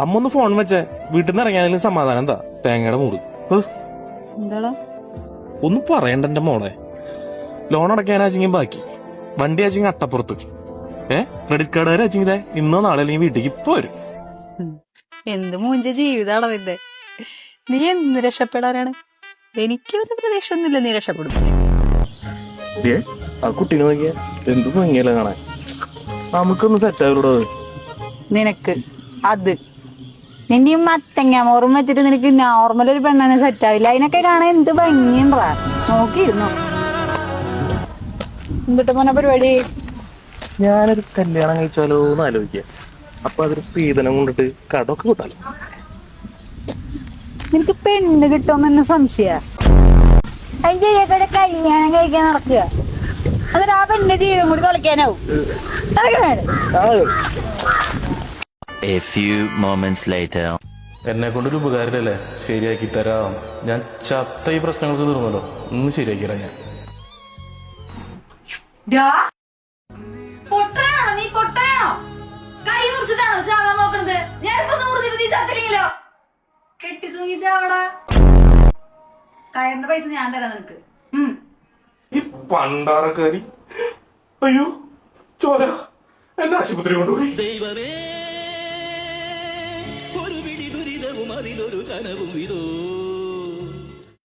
അമ്മ ഒന്ന് ഫോൺ വെച്ചേ. വീട്ടിൽ നിന്ന് ഇറങ്ങിയാലും സമാധാനം എന്താ? തേങ്ങയുടെ മൂട് എന്താടാ? ഒന്നും പറയണ്ട എന്റെ മോളെ. ലോൺ അടയ്ക്കാനാച്ചെങ്കിൽ ബാക്കി. വണ്ടി ആച്ചെങ്കിൽ അട്ടപ്പുറത്ത്. ഏ? ക്രെഡിറ്റ് കാർഡുകാരെ ആച്ചെങ്കിൽ ഇന്നോ നാളെ അല്ലെങ്കിൽ വീട്ടിലേക്ക് ഇപ്പൊ വരും. എന്ത് മൂഞ്ച ജീവിതാണോ നിന്റെ. നീ എന്ത് രക്ഷപ്പെടാനാണ്? എനിക്കൊരു പ്രതീക്ഷൊന്നുമില്ല നീ രക്ഷപ്പെടും. ദേ, ആ കുട്ടീനെ നോക്കിയ. എന്ത് ഭംഗിയല്ല കാണാൻ. നമുക്കൊന്ന് സെറ്റാവൂടോ നിനക്ക് അത്. നിന്റെ ഈ മത്തങ്ങ ഓർമ്മ വെച്ചിട്ട് നിനക്ക് നോർമൽ ഒരു പെണ്ണനെ സെറ്റ് ആവില്ല. അതിനൊക്കെ കാണാൻ എന്ത് ഭംഗിയുണ്ടാ? നോക്കിയിരുന്നു എന്നിട്ട് മോനെ പരിപാടി? ഞാനൊരു കല്യാണം കഴിച്ചാലോ എന്ന് ആലോചിക്കുക അപ്പൊ അതൊരു സ്ത്രീധനം കൊണ്ടിട്ട് കടമൊക്കെ കൂട്ടാലോ? നിനക്ക് പെണ്ണ് കിട്ടുമെന്ന് സംശയ. അതിന്റെ ഇടയ്ക്കൂടെ കല്യാണം കഴിക്കാൻ നടക്കുക? എന്നിട്ട് ആ പെണ്ണിന്റെ ജീവിതം കൂടി തുളയ്ക്കാനാവും A few moments later. എന്നെ കൊണ്ടൊരു ഉപകാരമല്ലേ ശരിയാക്കി തരാം. ഞാൻ ചത്ത ഈ പ്രശ്നങ്ങൾക്ക് തീർന്നല്ലോ. ഒന്ന് ശരിയാക്കി ഞാൻ. പൊട്ടനാണോ നീ? പൊട്ടനാണോ? കൈ മുറിച്ചിട്ടാണോ ചാവാൻ നോക്കണത്? ഞാനിപ്പോ നൂറ് നീ ചത്തില്ലെങ്കിലോ? കെട്ടി തൂങ്ങി ചാവടാ. കയറിന്റെ പൈസ ഞാൻ തരാം നിനക്ക്. ഈ പണ്ടാറക്കാരി. അയ്യോ ചോര. എന്നെ ആശുപത്രി കൊണ്ടുപോയി. ദൈവമേ. അതിലൊരു കനവും ഇതോ